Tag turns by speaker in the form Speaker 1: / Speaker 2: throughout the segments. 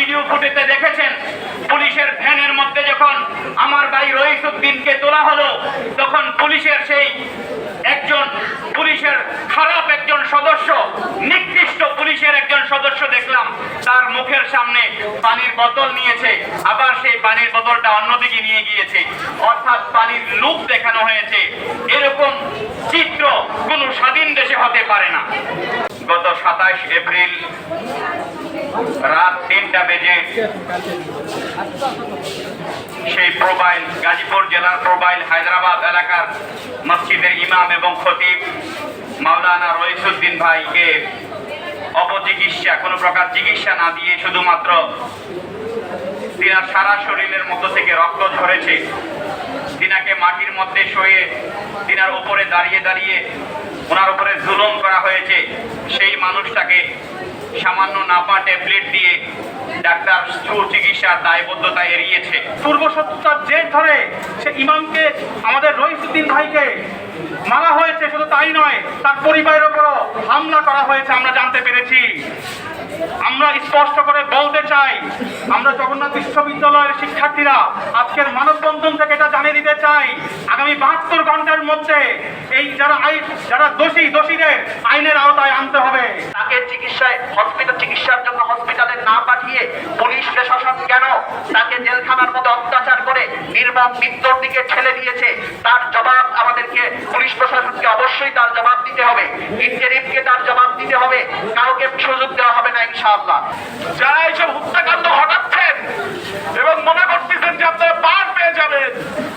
Speaker 1: Video ফুটেজে দেখেছেন, পুলিশের ভ্যানের মধ্যে যখন আমার ভাই রইসুদ্দিনকে তোলা হলো, তখন পুলিশের সেই একজন, পুলিশের খারাপ একজন সদস্য, নিকৃষ্ট পুলিশের একজন সদস্য দেখলাম, তার মুখের সামনে পানির বোতল নিয়েছে, আবার সেই পানির বোতলটা অন্যদিকে নিয়ে গিয়েছে। অর্থাৎ পানির লুক দেখানো হয়েছে। এরকম চিত্র কোনো স্বাধীন দেশে হতে পারে না। গত সাতাশ এপ্রিল রাত তিনটা বেজে সেই প্রোবাইল, গাজীপুর জেলার প্রোবাইল হায়দ্রাবাদ এলাকার মসজিদের ইমাম এবং খতিব মাওলানা রইসুদ্দিন ভাইকে অপচিকিৎসা, কোনো প্রকার চিকিৎসা না দিয়ে শুধুমাত্র তিনার সারা শরীরের মধ্য থেকে রক্ত ঝরেছে। তিনাকে মাটির মধ্যে শুয়ে তিনার উপরে দাঁড়িয়ে দাঁড়িয়ে ওনার উপরে জুলুম করা হয়েছে। সেই মানুষটাকে সামান্য নাপা ট্যাবলেট দিয়ে ডাক্তার সুচিকিৎসার দায়বদ্ধতা এড়িয়েছে।
Speaker 2: পূর্ব শত্রুতার জের ধরে সে ইমামকে, আমাদের রহিসুদ্দিন ভাইকে মারা হয়েছে, শুধু তাই নয়, তার পরিবারের উপরও হামলা করা হয়েছে, আমরা জানতে পেরেছি। আমরা স্পষ্ট করে বলতে চাই, আমরা জগন্নাথ বিশ্ববিদ্যালয়ের শিক্ষার্থীরা আজকের মানববন্ধন থেকে এটা জানিয়ে দিতে চাই, আগামী বাহাত্তর ঘণ্টার মধ্যে এই যারা যারা দোষী, দোষীদের
Speaker 3: পাঠিয়ে পুলিশ প্রশাসন কেন তাকে জেলখানার মধ্যে অত্যাচার করে নির্মম মৃত্যুর দিকে ঠেলে দিয়েছে? তার জবাব আমাদেরকে পুলিশ প্রশাসনকে অবশ্যই তার জবাব দিতে হবে। ইন্টারিমকে তার জবাব দিতে হবে। কাউকে সুযোগ দেওয়া হবে না, ইনশাআল্লাহ।
Speaker 4: যারা এইসব হত্যাকাণ্ড ঘটাচ্ছেন এবং মনে করতেছেন যে আপনারা পার পেয়ে যাবেন,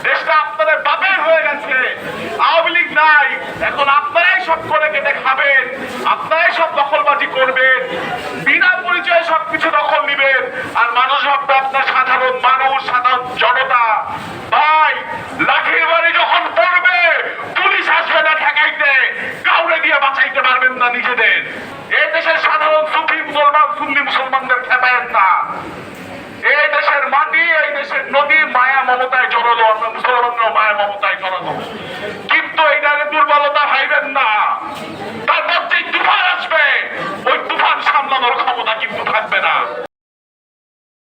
Speaker 4: দেশটা আপনাদের বাপের হয়ে গেছে। আওয়ামী লীগ নাই। এখন আপনারাই সব করে কেটে খাবেন। আপনারাই সব দখলবাজি করবেন। সুন্নি মুসলমানদের খেপায়েন না।